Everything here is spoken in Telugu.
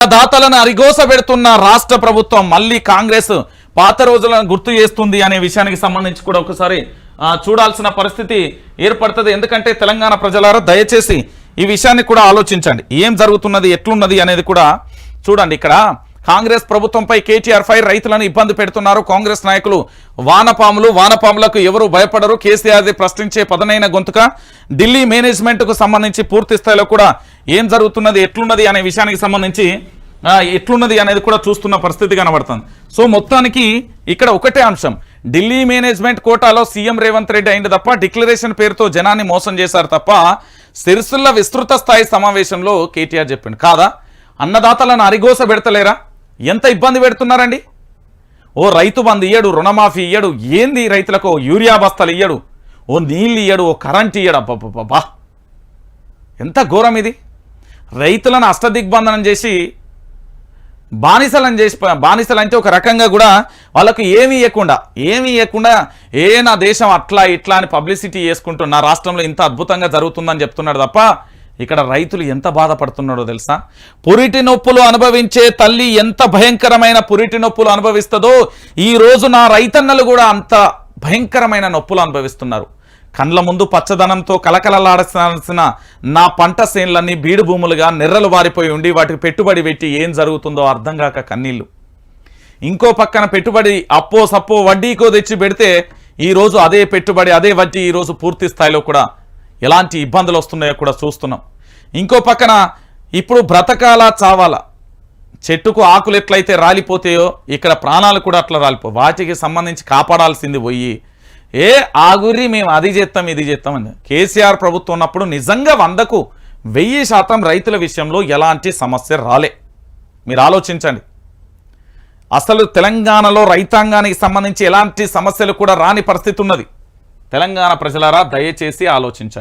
దాతలను అరిగోస పెడుతున్న రాష్ట్ర ప్రభుత్వం మళ్ళీ కాంగ్రెస్ పాత రోజులను గుర్తు చేస్తుంది అనే విషయానికి సంబంధించి కూడా ఒకసారి చూడాల్సిన పరిస్థితి ఏర్పడుతుంది. ఎందుకంటే తెలంగాణ ప్రజలారా దయచేసి ఈ విషయాన్ని కూడా ఆలోచించండి. ఏం జరుగుతున్నది ఎట్లున్నది అనేది కూడా చూడండి. ఇక్కడ కాంగ్రెస్ ప్రభుత్వంపై కేటీఆర్ ఫై రైతులను ఇబ్బంది పెడుతున్నారు. కాంగ్రెస్ నాయకులు వానపాములు వానపాములకు ఎవరు భయపడరు. కేసీఆర్ది ప్రశ్నించే పదనైన గొంతుక. ఢిల్లీ మేనేజ్మెంట్కు సంబంధించి పూర్తి స్థాయిలో కూడా ఏం జరుగుతున్నది ఎట్లున్నది అనే విషయానికి సంబంధించి ఎట్లున్నది అనేది కూడా చూస్తున్న పరిస్థితి కనబడుతుంది. సో మొత్తానికి ఇక్కడ ఒకటే అంశం. ఢిల్లీ మేనేజ్మెంట్ కోటాలో సీఎం రేవంత్ రెడ్డి అయింది తప్ప డిక్లరేషన్ పేరుతో జనాన్ని మోసం చేశారు తప్ప సిరిసిల్ల విస్తృత స్థాయి సమావేశంలో కేటీఆర్ చెప్పిండు. కాదా? అన్నదాతలను అరిగోస పెడతలేరా? ఎంత ఇబ్బంది పెడుతున్నారండి? ఓ రైతు బంధు ఇయ్యడు రుణమాఫీ ఇయ్యడు ఏంది రైతులకు? యూరియా బస్తాలు ఇయ్యడు ఓ నీళ్ళు ఇయ్యడు ఓ కరెంట్ ఇయ్యడు. అబ్బా ఎంత ఘోరం ఇది! రైతులను అష్టదిగ్బంధనం చేసి బానిసలను చేసి బానిసలు అంటే ఒక రకంగా కూడా వాళ్ళకు ఏమీ ఇవ్వకుండా ఏమీ ఇవ్వకుండా ఏ నా దేశం అట్లా ఇట్లా అని పబ్లిసిటీ చేసుకుంటూ నా రాష్ట్రంలో ఇంత అద్భుతంగా జరుగుతుందని చెప్తున్నాడు తప్ప ఇక్కడ రైతులు ఎంత బాధపడుతున్నాడో తెలుసా? పురిటి నొప్పులు అనుభవించే తల్లి ఎంత భయంకరమైన పురిటి నొప్పులు అనుభవిస్తుందో ఈరోజు నా రైతన్నలు కూడా అంత భయంకరమైన నొప్పులు అనుభవిస్తున్నారు. కండ్ల ముందు పచ్చదనంతో కలకలలాడాల్సిన నా పంట సేన్లన్నీ బీడు భూములుగా నెర్రలు వారిపోయి ఉండి వాటికి పెట్టుబడి పెట్టి ఏం జరుగుతుందో అర్థం కాక కన్నీళ్ళు ఇంకో పక్కన పెట్టుబడి అప్పో సప్పో వడ్డీకో తెచ్చి పెడితే ఈరోజు అదే పెట్టుబడి అదే వడ్డీ ఈరోజు పూర్తి స్థాయిలో కూడా ఎలాంటి ఇబ్బందులు వస్తున్నాయో కూడా చూస్తున్నాం. ఇంకో పక్కన ఇప్పుడు బ్రతకాలా చావాలా? చెట్టుకు ఆకులు ఎట్లయితే రాలిపోతాయో ఇక్కడ ప్రాణాలు కూడా అట్లా రాలిపో వాటికి సంబంధించి కాపాడాల్సింది పోయి ఏ ఆగురి మేము అది చేస్తాం ఇది చేస్తాం అని. కేసీఆర్ ప్రభుత్వం ఉన్నప్పుడు నిజంగా వందకు వెయ్యి శాతం రైతుల విషయంలో ఎలాంటి సమస్య రాలే. మీరు ఆలోచించండి. అసలు తెలంగాణలో రైతాంగానికి సంబంధించి ఎలాంటి సమస్యలు కూడా రాని పరిస్థితి ఉన్నది. తెలంగాణ ప్రజలారా దయచేసి ఆలోచించండి.